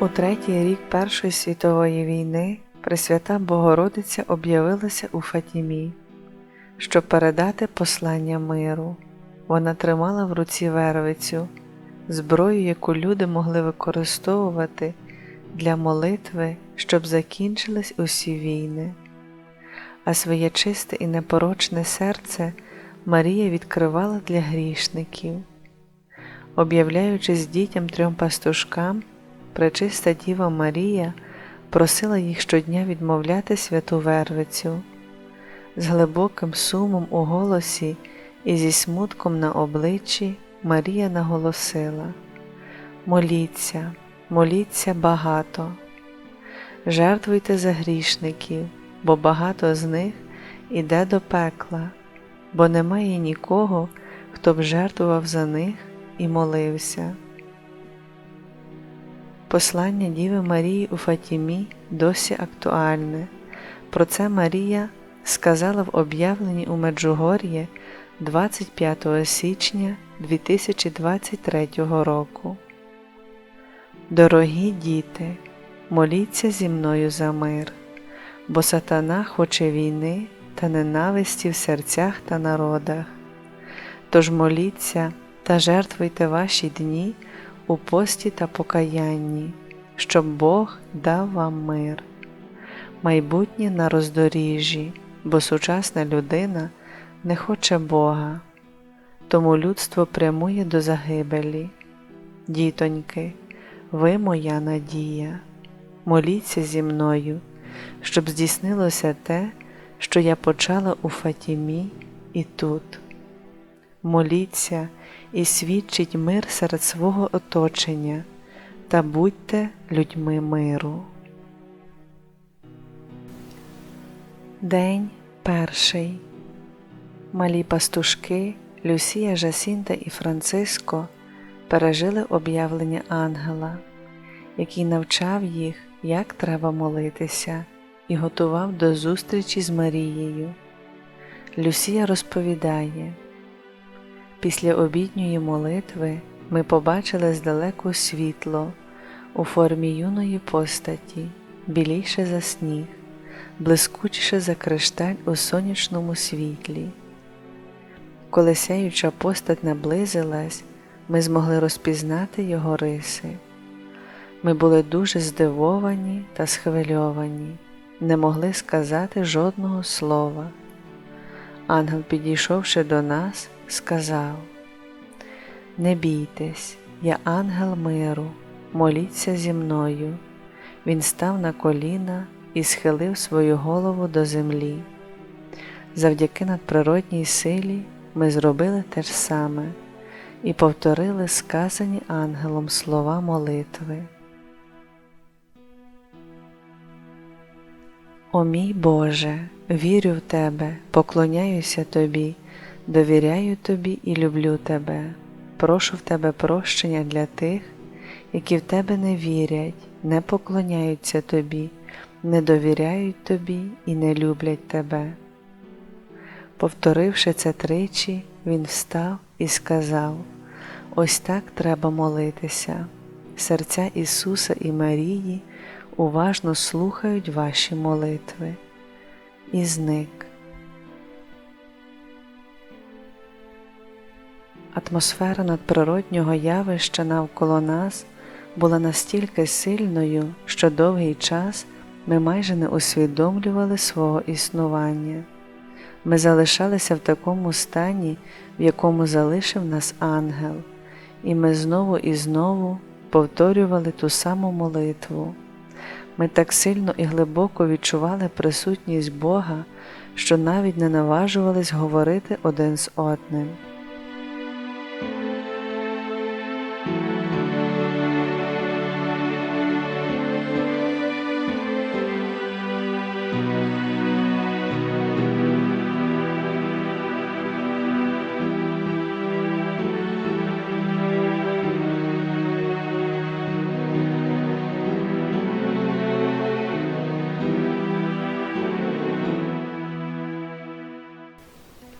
У третій рік Першої світової війни Пресвята Богородиця об'явилася у Фатімі, щоб передати послання миру. Вона тримала в руці вервицю, зброю, яку люди могли використовувати для молитви, щоб закінчились усі війни. А своє чисте і непорочне серце Марія відкривала для грішників, об'являючись дітям трьом пастушкам. Пречиста Діва Марія просила їх щодня відмовляти святу Вервицю. З глибоким сумом у голосі і зі смутком на обличчі Марія наголосила: Моліться, моліться багато, жертвуйте за грішників, бо багато з них іде до пекла, бо немає нікого, хто б жертвував за них і молився. Послання Діви Марії у Фатімі досі актуальне. Про це Марія сказала в об'явленні у Меджугор'ї 25 січня 2023 року. Дорогі діти, моліться зі мною за мир, бо сатана хоче війни та ненависті в серцях та народах. Тож моліться та жертвуйте ваші дні у пості та покаянні, щоб Бог дав вам мир, майбутнє на роздоріжжі, бо сучасна людина не хоче Бога, тому людство прямує до загибелі. Дітоньки, ви моя надія, моліться зі мною, щоб здійснилося те, що я почала у Фатімі і тут. Моліться і свідчить мир серед свого оточення та будьте людьми миру. День перший. Малі пастушки Люсія Жасінта і Франциско пережили об'явлення ангела, який навчав їх, як треба молитися, і готував до зустрічі з Марією. Люсія розповідає. Після обідньої молитви ми побачили здалеку світло у формі юної постаті, біліше за сніг, блискучіше за кришталь у сонячному світлі. Коли сяюча постать наблизилась, ми змогли розпізнати його риси. Ми були дуже здивовані та схвильовані, не могли сказати жодного слова. Ангел, підійшовши до нас, сказав: Не бійтесь, я ангел миру, моліться зі мною. Він став на коліна і схилив свою голову до землі. Завдяки надприродній силі ми зробили те ж саме і повторили сказані ангелом слова молитви. О мій Боже, вірю в Тебе, поклоняюся Тобі, довіряю Тобі і люблю Тебе, прошу в Тебе прощення для тих, які в Тебе не вірять, не поклоняються Тобі, не довіряють Тобі і не люблять Тебе. Повторивши це тричі, він встав і сказав: Ось так треба молитися. Серця Ісуса і Марії уважно слухають ваші молитви. І зник. Атмосфера надприроднього явища навколо нас була настільки сильною, що довгий час ми майже не усвідомлювали свого існування. Ми залишалися в такому стані, в якому залишив нас ангел, і ми знову і знову повторювали ту саму молитву. Ми так сильно і глибоко відчували присутність Бога, що навіть не наважувались говорити один з одним.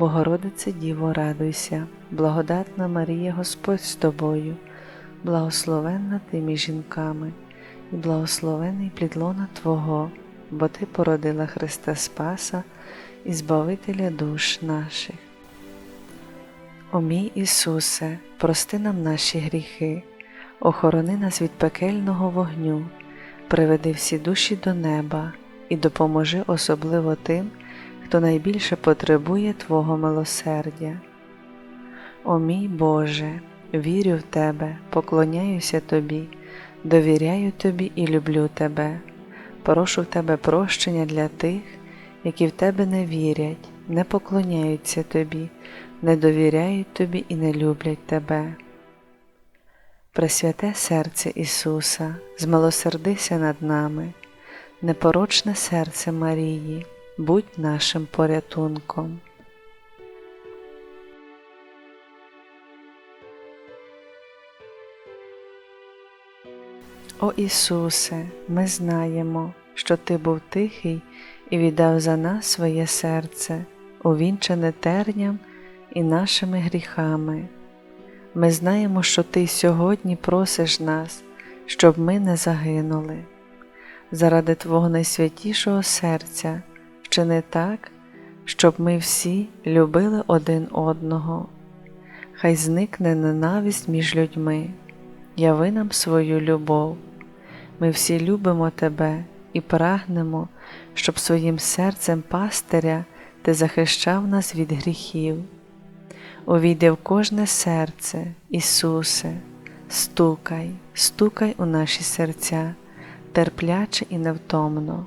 Богородице Діво, радуйся, благодатна Марія Господь з тобою, благословенна ти між жінками, і благословений плід лона Твого, бо Ти породила Христа Спаса і Збавителя душ наших. О мій Ісусе, прости нам наші гріхи, охорони нас від пекельного вогню, приведи всі душі до неба і допоможи особливо тим, хто найбільше потребує Твого милосердя. О мій Боже, вірю в Тебе, поклоняюся Тобі, довіряю Тобі і люблю Тебе. Прошу в Тебе прощення для тих, які в Тебе не вірять, не поклоняються Тобі, не довіряють Тобі і не люблять Тебе. Пресвяте серце Ісуса, змилосердися над нами, непорочне серце Марії, будь нашим порятунком. О Ісусе, ми знаємо, що Ти був тихий і віддав за нас своє серце, увінчене терням і нашими гріхами. Ми знаємо, що Ти сьогодні просиш нас, щоб ми не загинули. Заради Твого найсвятішого серця вчини так, щоб ми всі любили один одного. Хай зникне ненависть між людьми, яви нам свою любов. Ми всі любимо Тебе і прагнемо, щоб своїм серцем пастиря Ти захищав нас від гріхів. Увійди в кожне серце, Ісусе, стукай, стукай у наші серця, терпляче і невтомно.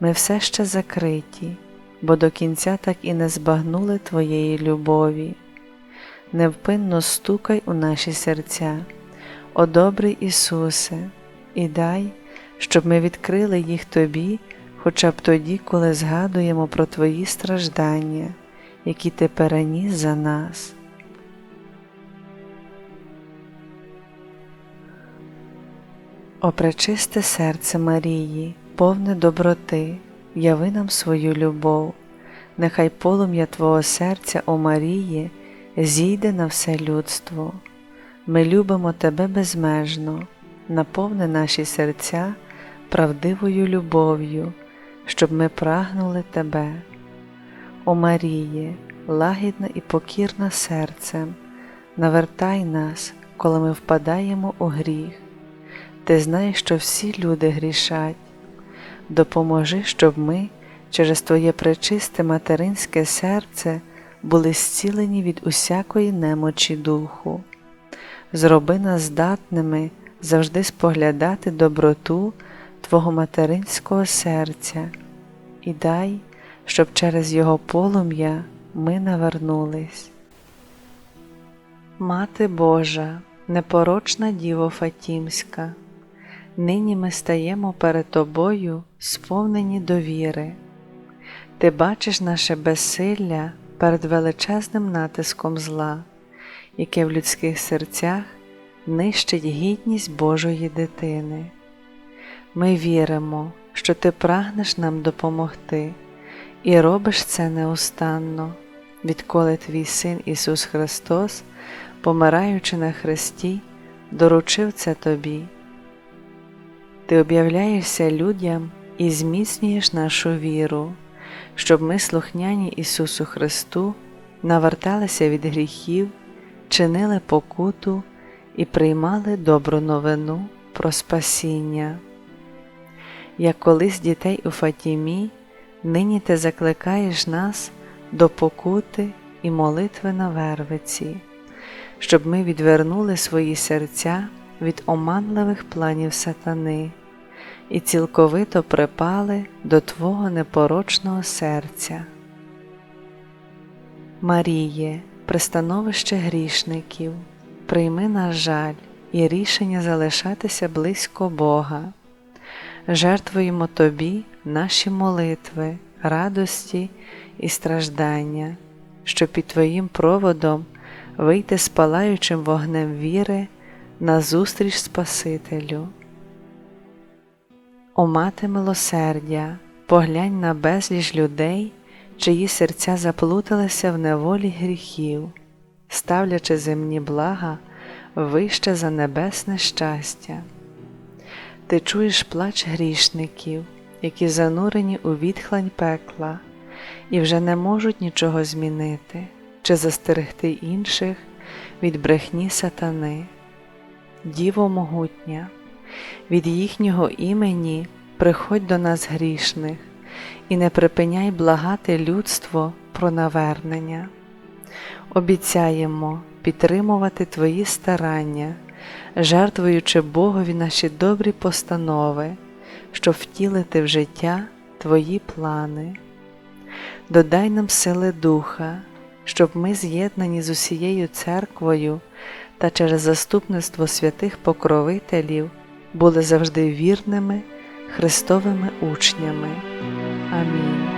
Ми все ще закриті, бо до кінця так і не збагнули Твоєї любові. Невпинно стукай у наші серця, о добрий Ісусе, і дай, щоб ми відкрили їх Тобі хоча б тоді, коли згадуємо про Твої страждання, які Ти переніс за нас. О пречисте серце Марії, повне доброти, яви нам свою любов, нехай полум'я Твого серця, о Марії, зійде на все людство. Ми любимо Тебе безмежно, наповни наші серця правдивою любов'ю, щоб ми прагнули Тебе. О Маріє, лагідна і покірна серцем, навертай нас, коли ми впадаємо у гріх. Ти знаєш, що всі люди грішать. Допоможи, щоб ми через Твоє пречисте материнське серце були зцілені від усякої немочі духу. Зроби нас здатними завжди споглядати доброту Твого материнського серця і дай, щоб через його полум'я ми навернулись. Мати Божа, непорочна Діво Фатімська, нині ми стаємо перед Тобою сповнені довіри. Ти бачиш наше безсилля перед величезним натиском зла, яке в людських серцях нищить гідність Божої дитини. Ми віримо, що Ти прагнеш нам допомогти і робиш це неустанно, відколи Твій Син Ісус Христос, помираючи на Христі, доручив це Тобі. Ти об'являєшся людям і зміцнюєш нашу віру, щоб ми, слухняні Ісусу Христу, наверталися від гріхів, чинили покуту і приймали добру новину про спасіння. Як колись дітей у Фатімі, нині ти закликаєш нас до покути і молитви на вервиці, щоб ми відвернули свої серця від оманливих планів сатани і цілковито припали до Твого непорочного серця. Маріє, пристановище грішників, прийми наш жаль і рішення залишатися близько Бога. Жертвуємо Тобі наші молитви, радості і страждання, щоб під Твоїм проводом вийти з палаючим вогнем віри на зустріч Спасителю. О мати милосердя, поглянь на безліч людей, чиї серця заплуталися в неволі гріхів, ставлячи земні блага вище за небесне щастя. Ти чуєш плач грішників, які занурені у відхлань пекла, і вже не можуть нічого змінити чи застерегти інших від брехні сатани. Діво могутня, від їхнього імені приходь до нас грішних і не припиняй благати людство про навернення. Обіцяємо підтримувати Твої старання, жертвуючи Богові наші добрі постанови, щоб втілити в життя Твої плани. Додай нам сили Духа, щоб ми, з'єднані з усією церквою та через заступництво святих покровителів, були завжди вірними Христовими учнями. Амінь.